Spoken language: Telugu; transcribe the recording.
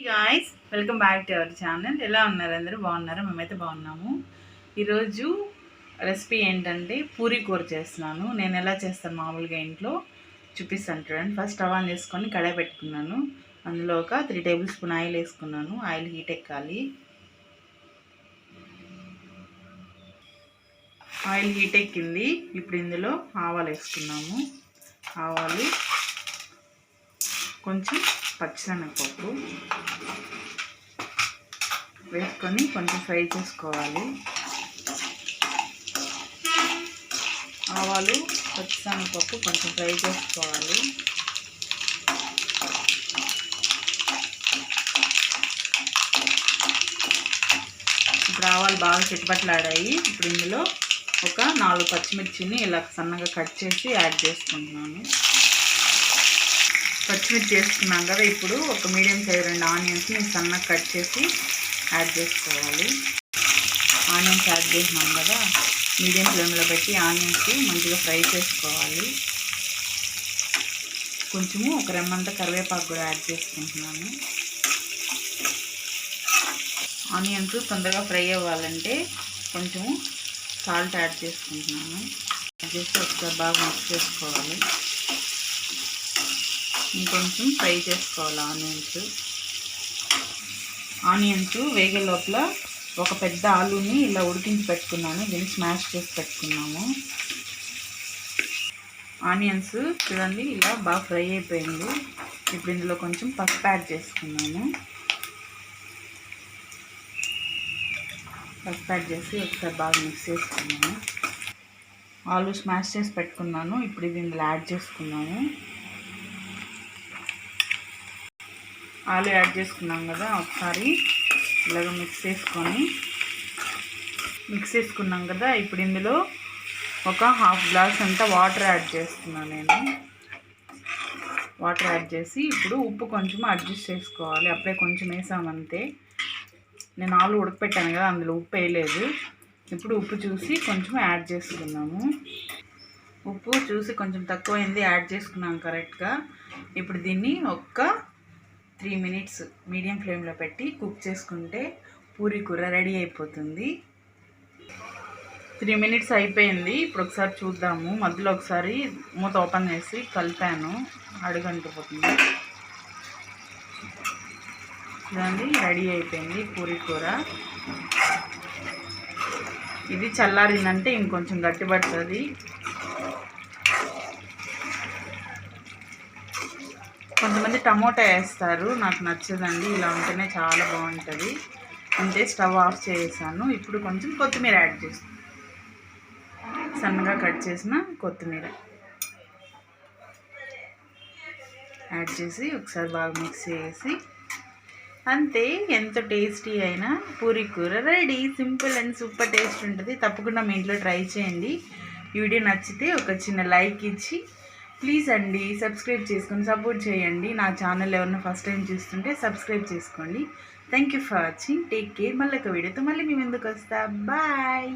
Guys welcome back to our channel ఎలా ఉన్నారు అందరూ? బాగున్నారా? మేమైతే బాగున్నాము. ఈరోజు రెసిపీ ఏంటంటే పూరి కూర చేస్తున్నాను. నేను ఎలా చేస్తాను మామూలుగా ఇంట్లో? చూపిస్తాను చూడండి. ఫస్ట్ స్టవ్ ఆన్ చేసుకొని కడాయి పెట్టుకున్నాను. అందులో ఒక త్రీ టేబుల్ స్పూన్ ఆయిల్ వేసుకున్నాను. ఆయిల్ హీట్ ఎక్కాలి. ఆయిల్ హీట్ ఎక్కింది. ఇప్పుడు ఇందులో ఆవాలు వేసుకున్నాము. ఆవాలు కొంచెం పచ్చిశనగపప్పు వేసుకొని కొంచెం ఫ్రై చేసుకోవాలి. ఆవాలు పచ్చిశనగపప్పు కొంచెం ఫ్రై చేసుకోవాలి. ఇప్పుడు ఆవాలు బాగా చిట్టుపట్లాడాయి ఇప్పుడు ఇందులో ఒక నాలుగు పచ్చిమిర్చిని ఇలా సన్నగా కట్ చేసి యాడ్ చేసుకుంటున్నాను. పచ్చిమిర్చి వేసుకున్నాం కదా ఇప్పుడు ఒక మీడియం సైజ్ రెండు ఆనియన్స్ని సన్నగా కట్ చేసి యాడ్ చేసుకోవాలి. ఆనియన్స్ యాడ్ చేసినాం కదా మీడియం ఫ్లేమ్లో పెట్టి ఆనియన్స్ మంచిగా ఫ్రై చేసుకోవాలి. కొంచెము ఒక రెమ్మంత కరివేపాకు కూడా యాడ్ చేసుకుంటున్నాను. ఆనియన్స్ తొందరగా ఫ్రై అవ్వాలంటే కొంచెము సాల్ట్ యాడ్ చేసుకుంటున్నాను. యాడ్ చేసి ఒకసారి బాగా మిక్స్ చేసుకోవాలి. ఇంకొంచెం ఫ్రై చేసుకోవాలి ఆనియన్స్. ఆనియన్స్ వేగే లోపల ఒక పెద్ద ఆలుని ఇలా ఉడికించి పెట్టుకున్నాను. దీన్ని స్మాష్ చేసి పెట్టుకున్నాము. ఆనియన్స్ చూడండి ఇలా బాగా ఫ్రై అయిపోయింది. ఇప్పుడు ఇందులో కొంచెం పసుపు యాడ్ చేసుకున్నాను పసుపు యాడ్ చేసి ఒకసారి బాగా మిక్స్ చేసుకున్నాను ఆలు స్మాష్ చేసి పెట్టుకున్నాను. ఇప్పుడు ఇది ఇందులో యాడ్ చేసుకున్నాము. ఆలు యాడ్ చేసుకున్నాం కదా ఒకసారి. ఇలాగ మిక్స్ చేసుకొని. మిక్స్ చేసుకున్నాం కదా ఇప్పుడు ఇందులో ఒక హాఫ్ గ్లాస్ అంతా వాటర్ యాడ్ చేస్తున్నాను నేను. వాటర్ యాడ్ చేసి ఇప్పుడు ఉప్పు కొంచెం అడ్జస్ట్ చేసుకోవాలి. అప్పుడే కొంచెం వేసామంతే నేను ఆలు ఉడకపెట్టాను కదా అందులో ఉప్పు వేయలేదు. ఇప్పుడు ఉప్పు చూసి కొంచెం యాడ్ చేసుకున్నాము. ఉప్పు చూసి కొంచెం తక్కువైంది యాడ్ చేసుకున్నాం కరెక్ట్గా ఇప్పుడు దీన్ని ఒక్క త్రీ మినిట్స్ మీడియం ఫ్లేమ్లో పెట్టి కుక్ చేసుకుంటే పూరి కూర రెడీ అయిపోతుంది. త్రీ మినిట్స్ అయిపోయింది. ఇప్పుడు ఒకసారి చూద్దాము. మధ్యలో ఒకసారి మూత ఓపెన్ చేసి కలిపాను. అడుగంటిపోతుంది చూడండి రెడీ అయిపోయింది పూరి కూర. ఇది చల్లారిందంటే ఇంకొంచెం గట్టి కొంతమంది టమోటా వేస్తారు. నాకు నచ్చదండి. ఇలా ఉంటేనే చాలా బాగుంటుంది. అంతే స్టవ్ ఆఫ్ చేసాను. ఇప్పుడు కొంచెం కొత్తిమీర యాడ్ చేస్తాను సన్నగా కట్ చేసిన కొత్తిమీర యాడ్ చేసి ఒకసారి బాగా మిక్స్ చేసి అంతే. ఎంత టేస్టీ అయినా పూరి కూర ready. Simple and super taste ఉంటుంది. తప్పకుండా మీ ఇంట్లో ట్రై చేయండి. ఈ వీడియో నచ్చితే ఒక చిన్న లైక్ ఇచ్చి ప్లీజ్ అండి సబ్స్క్రైబ్ చేసుకొని సపోర్ట్ చేయండి. నా ఛానల్ ఎవరైనా ఫస్ట్ టైం చూస్తుంటే సబ్స్క్రైబ్ చేసుకోండి. Thank you for watching take care మళ్ళీ ఒక వీడియోతో మళ్ళీ మేము ఎందుకు వస్తా. బాయ్